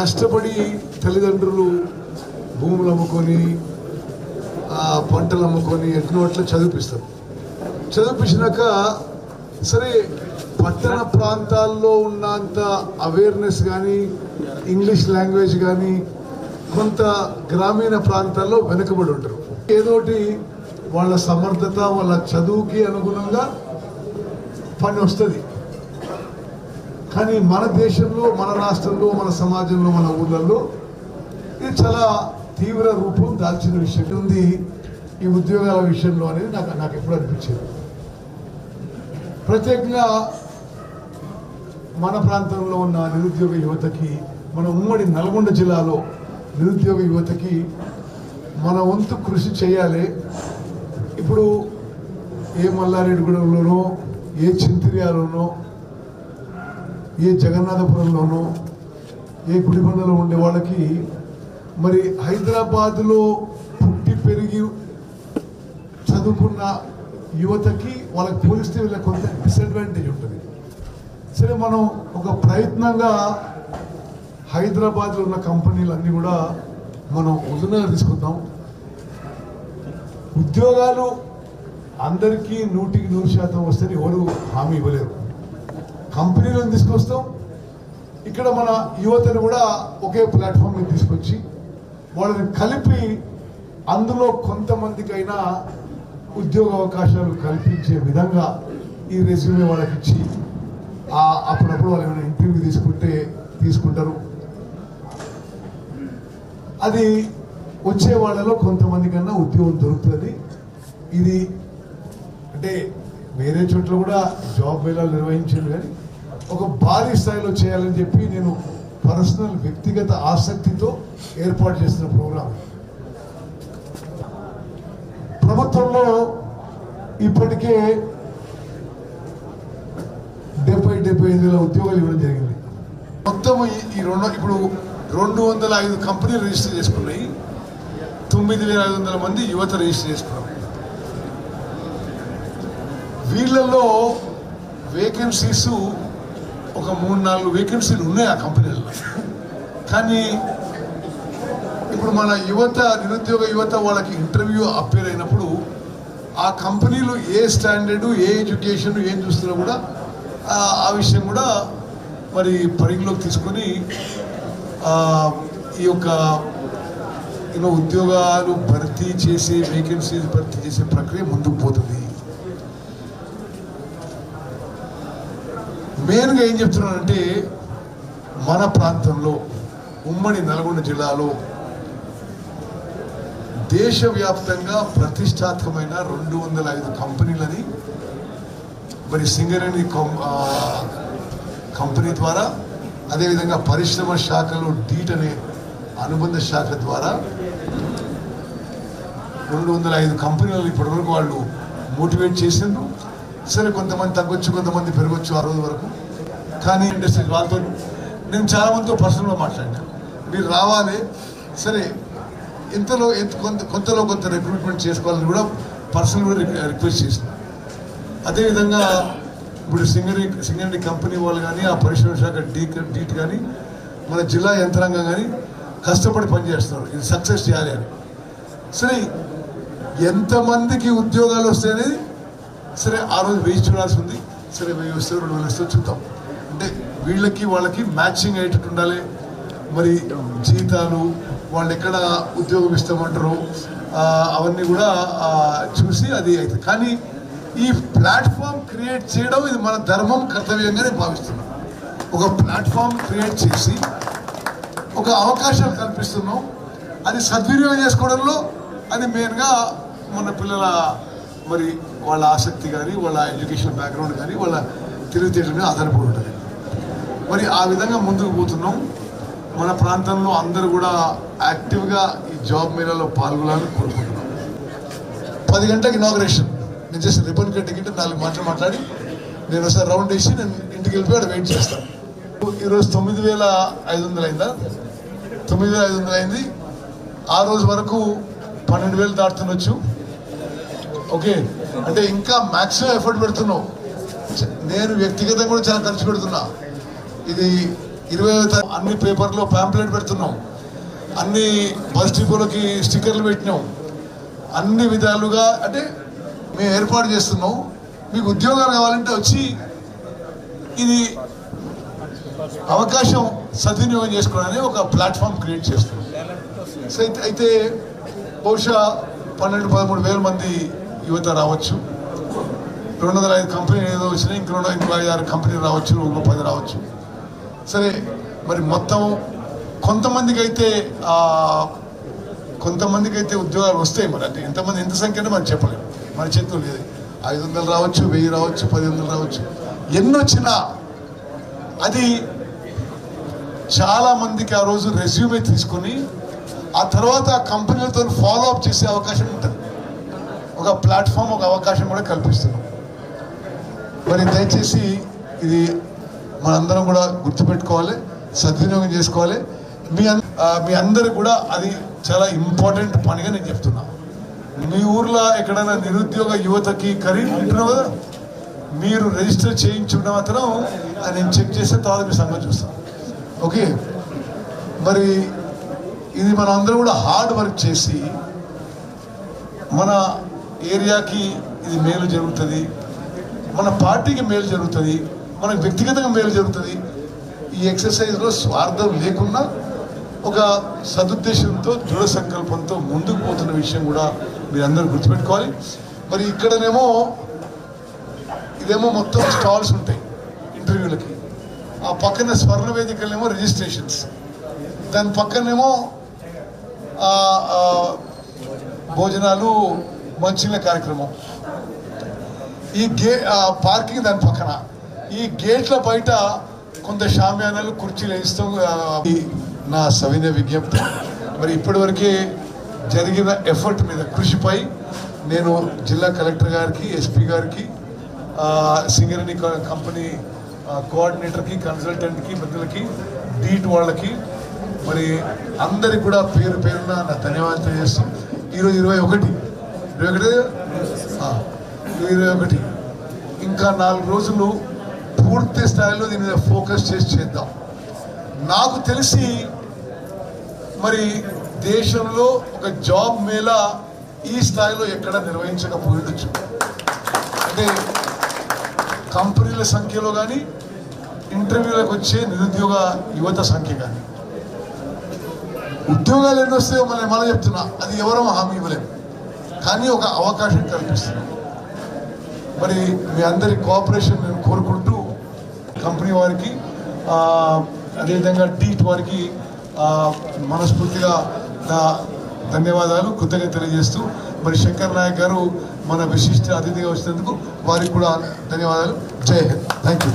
కష్టపడి తల్లిదండ్రులు భూములు అమ్ముకొని పంటలు అమ్ముకొని ఎట్నో అట్లా చదివిపిస్తారు. చదివిపించినాక సరే పట్టణ ప్రాంతాల్లో ఉన్నంత అవేర్నెస్ కానీ ఇంగ్లీష్ లాంగ్వేజ్ కానీ కొంత గ్రామీణ ప్రాంతాల్లో వెనుకబడి ఉంటారు. ఏదోటి వాళ్ళ సమర్థత వాళ్ళ చదువుకి అనుగుణంగా పని వస్తుంది. కానీ మన దేశంలో మన రాష్ట్రంలో మన సమాజంలో మన ఊళ్ళల్లో ఇది చాలా తీవ్ర రూపం దాల్చిన విషయం ఉంది. ఈ ఉద్యోగాల విషయంలో అనేది నాకు నాకు ఎప్పుడు అనిపించింది. ప్రత్యేకంగా మన ప్రాంతంలో ఉన్న నిరుద్యోగ యువతకి మన ఉమ్మడి నల్గొండ జిల్లాలో నిరుద్యోగ యువతకి మన వంతు కృషి చేయాలి. ఇప్పుడు ఏ మల్లారెడ్డిగూడెంలోనో ఏ చింతిరియాలోనో ఏ జగన్నాథపురంలోనో ఏ గుడిబండలో ఉండే వాళ్ళకి మరి హైదరాబాద్లో పుట్టి పెరిగి చదువుకున్న యువతకి వాళ్ళకి పోలిస్తే వీళ్ళకి కొంత డిసడ్వాంటేజ్ ఉంటుంది. సరే మనం ఒక ప్రయత్నంగా హైదరాబాద్లో ఉన్న కంపెనీలు అన్నీ కూడా మనం ఉదనగా తీసుకుందాం. ఉద్యోగాలు అందరికీ నూటికి నూరు శాతం వస్తే ఎవరు హామీ ఇవ్వలేరు. కంపెనీలను తీసుకొస్తాం. ఇక్కడ మన యువతను కూడా ఒకే ప్లాట్ఫామ్ మీద తీసుకొచ్చి వాళ్ళని కలిపి అందులో కొంతమందికైనా ఉద్యోగ అవకాశాలు కల్పించే విధంగా ఈ రెజ్యూమే వాళ్ళకి ఇచ్చి అప్పుడప్పుడు వాళ్ళు ఏమైనా ఇంటర్వ్యూ తీసుకుంటే తీసుకుంటారు. అది వచ్చే వాళ్ళలో కొంతమంది కన్నా ఉద్యోగం దొరుకుతుంది. ఇది అంటే వేరే చోట్ల కూడా జాబ్ మేళాలు నిర్వహించారు కానీ ఒక భారీ స్థాయిలో చేయాలని చెప్పి నేను పర్సనల్ వ్యక్తిగత ఆసక్తితో ఏర్పాటు చేసిన ప్రోగ్రాం ప్రభుత్వంలో ఇప్పటికే డెబ్బై డెబ్బై ఐదు వేల ఉద్యోగాలు ఇవ్వడం జరిగింది. మొత్తం ఈ- ఈ రెండు ఇప్పుడు రెండు వందల ఐదు కంపెనీలు రిజిస్టర్ చేసుకున్నాయి. తొమ్మిది వేల ఐదు వందల మంది యువత రిజిస్టర్ చేసుకున్నారు. వీళ్ళల్లో వేకెన్సీస్ ఒక మూడు నాలుగు వేకెన్సీలు ఉన్నాయి ఆ కంపెనీలలో. కానీ ఇప్పుడు మన యువత నిరుద్యోగ యువత వాళ్ళకి ఇంటర్వ్యూ అపేర్ అయినప్పుడు ఆ కంపెనీలు ఏ స్టాండర్డు ఏ ఎడ్యుకేషన్ ఏం చూస్తున్నా కూడా ఆ- విషయం కూడా మరి పరిగణలోకి తీసుకొని ఈ యొక్క యూనో ఉద్యోగాలు భర్తీ చేసే వేకెన్సీస్ భర్తీ చేసే ప్రక్రియ ముందుకు పోతుంది. మెయిన్గా ఏం చెప్తున్నానంటే మన ప్రాంతంలో ఉమ్మడి నల్గొండ జిల్లాలో దేశవ్యాప్తంగా ప్రతిష్టాత్మకమైన రెండు వందల ఐదు కంపెనీలని మరి సింగరేణి కం- కంపెనీ ద్వారా అదేవిధంగా పరిశ్రమ శాఖలో డీట్ అనే అనుబంధ శాఖ ద్వారా రెండు వందల ఐదు కంపెనీలను ఇప్పటివరకు వాళ్ళు మోటివేట్ చేసిండ్రు. సరే కొంతమంది తగ్గొచ్చు కొంతమంది పెరగొచ్చు ఆ రోజు వరకు. కానీ ఇండస్ట్రీ వాళ్ళతో నేను చాలా మందితో పర్సనల్గా మాట్లాడినా. మీరు రావాలి సరే ఇంతలో ఎంత కొంత కొంతలో కొంత రిక్రూట్మెంట్ చేసుకోవాలని కూడా పర్సనల్ కూడా రిక్వెస్ట్ చేసిన. అదేవిధంగా ఇప్పుడు సింగరి సింగరేణి కంపెనీ వాళ్ళు కానీ ఆ పరిశ్రమ శాఖ డీ డీట్ కానీ మన జిల్లా యంత్రాంగం కానీ కష్టపడి పనిచేస్తున్నారు. ఇది సక్సెస్ చేయాలి అని. సరే ఎంతమందికి ఉద్యోగాలు వస్తాయనేది సరే ఆ రోజు వేయించుకోవాల్సి చూడాల్సి ఉంది. సరే వేయి వస్తే రెండు వేలు వస్తే చూద్దాం అంటే వీళ్ళకి వాళ్ళకి మ్యాచింగ్ అయ్యేటట్టు ఉండాలి. మరి జీతాలు వాళ్ళు ఎక్కడ ఉద్యోగం ఇస్తామంటారు అవన్నీ కూడా చూసి అది అవుతుంది కానీ ఈ ప్లాట్ఫామ్ క్రియేట్ చేయడం ఇది మన ధర్మం కర్తవ్యంగా నేను భావిస్తున్నాను. ఒక ప్లాట్ఫామ్ క్రియేట్ చేసి ఒక అవకాశాలు కల్పిస్తున్నాం. అది సద్వినియోగం చేసుకోవడంలో అది మెయిన్గా మన పిల్లల మరి వాళ్ళ ఆసక్తి కానీ వాళ్ళ ఎడ్యుకేషన్ బ్యాక్గ్రౌండ్ కానీ వాళ్ళ తెలివితేటల మీద ఆధారపడి ఉంటుంది. మరి ఆ విధంగా ముందుకు పోతున్నాం. మన ప్రాంతంలో అందరూ కూడా యాక్టివ్గా ఈ జాబ్ మేళాలో పాల్గొనాలని కోరుకుంటున్నాం. పది గంటలకు ఇనాగ్రేషన్ నేను జస్ట్ రిబన్ కట్టికి నాలుగు మాటలు మాట్లాడి నేను ఒకసారి రౌండ్ వేసి నేను ఇంటికి వెళ్ళిపోయి అక్కడ వెయిట్ చేస్తాను. ఈరోజు తొమ్మిది వేల ఐదు వందలు అయిందా? తొమ్మిది వేల ఐదు వందలు అయింది. ఆ రోజు వరకు పన్నెండు వేలు దాటుతుండొచ్చు. ఓకే? అంటే ఇంకా మ్యాక్సిమం ఎఫర్ట్ పెడుతున్నావు నేను వ్యక్తిగతంగా కూడా చాలా ఖర్చు పెడుతున్నా. ఇది ఇరవై అన్ని పేపర్లో పాంప్లెట్ పెడుతున్నాం. అన్ని బస్ డిపోలకి స్టిక్కర్లు పెట్టినాం. అన్ని విధాలుగా అంటే మేము ఏర్పాటు చేస్తున్నాం. మీకు ఉద్యోగాలు కావాలంటే వచ్చి ఇది అవకాశం సద్వినియోగం చేసుకోవడానికి ఒక ప్లాట్ఫామ్ క్రియేట్ చేస్తున్నాం. సో అయితే బహుశా పన్నెండు పదమూడు వేల మంది యువత రావచ్చు. రెండు వందల ఐదు కంపెనీలు ఏదో వచ్చినాయి ఇంకో రెండు ఇంకో ఐదు ఆరు కంపెనీలు రావచ్చు ఇంకో పది రావచ్చు. సరే మరి మొత్తం కొంతమందికి అయితే కొంతమందికి అయితే ఉద్యోగాలు వస్తాయి మరి. అంటే ఎంతమంది ఎంత సంఖ్య అంటే మనం చెప్పలేము. మన చేతులు లేదు. ఐదు వందలు రావచ్చు వెయ్యి రావచ్చు పది వందలు రావచ్చు. ఎన్ని వచ్చినా అది చాలా మందికి ఆ రోజు రెజ్యూమే తీసుకొని ఆ తర్వాత ఆ కంపెనీలతో ఫాలో అప్ చేసే అవకాశం ఉంటుంది. ఒక ప్లాట్ఫామ్ ఒక అవకాశం కూడా కల్పిస్తున్నాం మరి దయచేసి ఇది మనందరం కూడా గుర్తుపెట్టుకోవాలి సద్వినియోగం చేసుకోవాలి. మీ మీ అందరు కూడా అది చాలా ఇంపార్టెంట్ పనిగా నేను చెప్తున్నా. మీ ఊర్లో ఎక్కడైనా నిరుద్యోగ యువతకి ఖరీదు ఉంటున్నావు? కదా మీరు రిజిస్టర్ చేయించుకున్న మాత్రం అది నేను చెక్ చేస్తే తర్వాత మీ సంగతి చూస్తాను. ఓకే మరి ఇది మనం అందరం కూడా హార్డ్ వర్క్ చేసి మన ఏరియాకి ఇది మేలు జరుగుతుంది మన పార్టీకి మేలు జరుగుతుంది. మనకు వ్యక్తిగతంగా మేలు జరుగుతుంది. ఈ ఎక్సర్సైజ్లో స్వార్థం లేకుండా ఒక సదుద్దేశంతో దృఢ సంకల్పంతో ముందుకు పోతున్న విషయం కూడా మీరు అందరూ గుర్తుపెట్టుకోవాలి. మరి ఇక్కడనేమో ఇదేమో మొత్తం స్టాల్స్ ఉంటాయి ఇంటర్వ్యూలకి ఆ పక్కన స్వర్ణ వేదికలేమో రిజిస్ట్రేషన్స్ దాని పక్కనేమో భోజనాలు మంచినీళ్ళ కార్యక్రమం. ఈ గే ఆ, పార్కింగ్ దాని పక్కన. ఈ గేట్ల బయట కొంత షామ్యానాలు కుర్చీలు వేస్తాం నా సవినయ విజ్ఞప్తి. మరి ఇప్పటివరకే జరిగిన ఎఫర్ట్ మీద కృషిపై నేను జిల్లా కలెక్టర్ గారికి ఎస్పీ గారికి సింగరేణి కంపెనీ కోఆర్డినేటర్కి కన్సల్టెంట్కి పెద్దలకి డీట్ వాళ్ళకి మరి అందరికి కూడా పేరు పేరున నా ధన్యవాదాలు తెలియజేస్తాం ఈరోజు ఇరవై ఒకటి. ఇరవై ఒకటి? ఇరవై ఒకటి. ఇంకా నాలుగు రోజులు పూర్తి స్థాయిలో దీని మీద ఫోకస్ చేసి చేద్దాం. నాకు తెలిసి మరి దేశంలో ఒక జాబ్ మేళా ఈ స్థాయిలో ఎక్కడ నిర్వహించకపోయిండొచ్చు. అంటే కంపెనీల సంఖ్యలో కానీ ఇంటర్వ్యూలకు వచ్చే నిరుద్యోగ యువత సంఖ్య కానీ ఉద్యోగాలు ఎన్ని వస్తాయో మనం మనం చెప్తున్నా అది ఎవరో హామీ ఇవ్వలేము. కానీ ఒక అవకాశం కల్పిస్తున్నాం మరి మీ అందరి కోఆపరేషన్ నేను కోరుకుంటూ కంపెనీ వారికి అదేవిధంగా టీట్ వారికి మనస్ఫూర్తిగా ధన్యవాదాలు కృతజ్ఞత తెలియజేస్తూ మరి శంకర్ నాయక్ గారు మన విశిష్ట అతిథిగా వచ్చినందుకు వారికి కూడా ధన్యవాదాలు. జై హింద్. Thank you